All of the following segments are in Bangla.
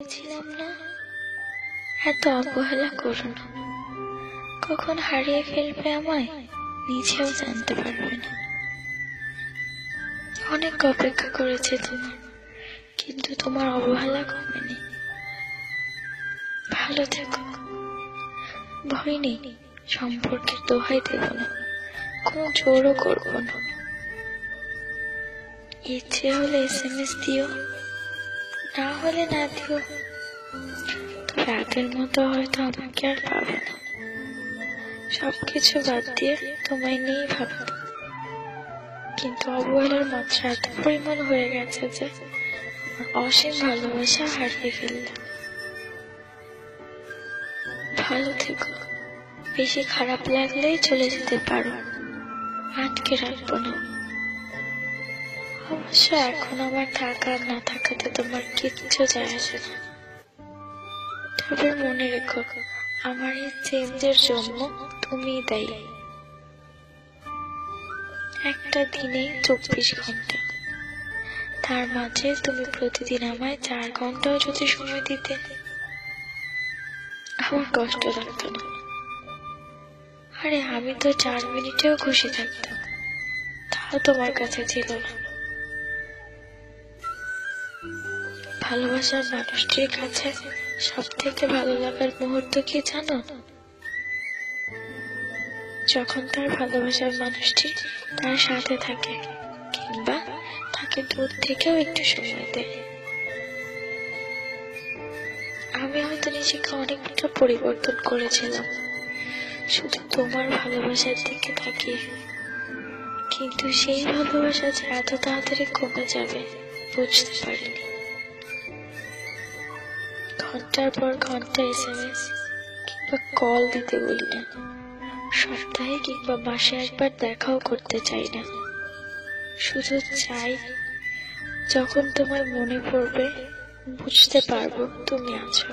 না? এত অবহেলা করো না। কখন হারিয়ে ফেলবে আমায়, নিজেও জানতে পারবে না। অনেক অপেক্ষা করেছে তোমার, কিন্তু তোমার অবহেলা কমেনি। ভালো থেকো। ভয় নেই, সম্পর্কের দোহাই দেব না। কোনো জোরও করব না। ইচ্ছে হলে এস এম এস দিও। না হলে না দিও। তবে আগের মতো হয়তো আমাকে আর পাবে না। সবকিছু বাদ দিয়ে তোমায় নিয়েই ভাবত কিন্তু অবহেলার মাত্রা এত পরিমাণ হয়ে গেছে যে অসীম ভালোবাসা হারিয়ে ফেললাম। ভালো থেকো। বেশি খারাপ লাগলেই চলে যেতে পারো। আটকে রাখব না। অবশ্য এখন আমার না থাকাতে তোমার কিচ্ছু যায় আসে না। তবে মনে রেখো, আমার এই চেঞ্জের জন্য তুমি দায়ী। একটা দিনে চব্বিশ ঘণ্টা। তার মাঝে তুমি প্রতিদিন আমায় চার ঘন্টাও যদি সময় দিতে, আমার কষ্ট লাগতো না। আরে, আমি তো চার মিনিটেও খুশি থাকতাম। তাও তোমার কাছে ছিল না। ভালোবাসার মানুষটির কাছে সব থেকে ভালো লাগার মুহূর্ত কি জানো? যখন তার ভালোবাসার মানুষটি তার সাথে থাকে, কিংবা তাকে দূর থেকেও একটু সময় দেয়। আমি হয়তো নিজেকে অনেকটা পরিবর্তন করেছিলাম, শুধু তোমার ভালোবাসার দিকে তাকিয়ে। কিন্তু সেই ভালোবাসা যে এত তাড়াতাড়ি কমে যাবে, বুঝতে পারিনি। ঘণ্টার পর ঘণ্টা এস এম এস কিংবা কল দিতে বলি না। সপ্তাহে কিংবা মাসে একবার দেখাও করতে চাই না। শুধু চাই যখন তোমার মনে পড়বে বুঝতে পারব তুমি আছো।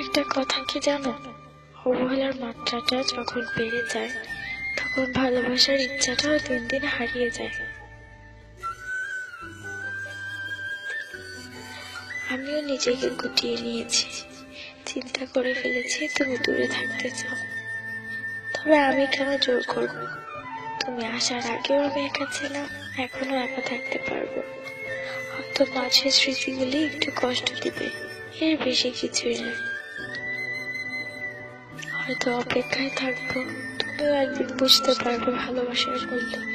একটা কথা কি জানো? অবহেলার মাত্রাটা যখন বেড়ে যায়, তখন ভালোবাসার ইচ্ছাটাও দিন দিন হারিয়ে যায়। আমিও নিজেকে গুটিয়ে নিয়েছি। চিন্তা করে ফেলেছি, তুমি দূরে থাকতে চাও। তবে আমি কেন জোর করব? তুমি আসার আগেও আমি একা ছিলাম, এখনও একা থাকতে পারব। হয়তো মাঝে স্মৃতিগুলি একটু কষ্ট দিবে, এর বেশি কিছুই নয়। হয়তো অপেক্ষায় থাকব, তুমিও একদিন বুঝতে পারবে ভালোবাসার মূল্য।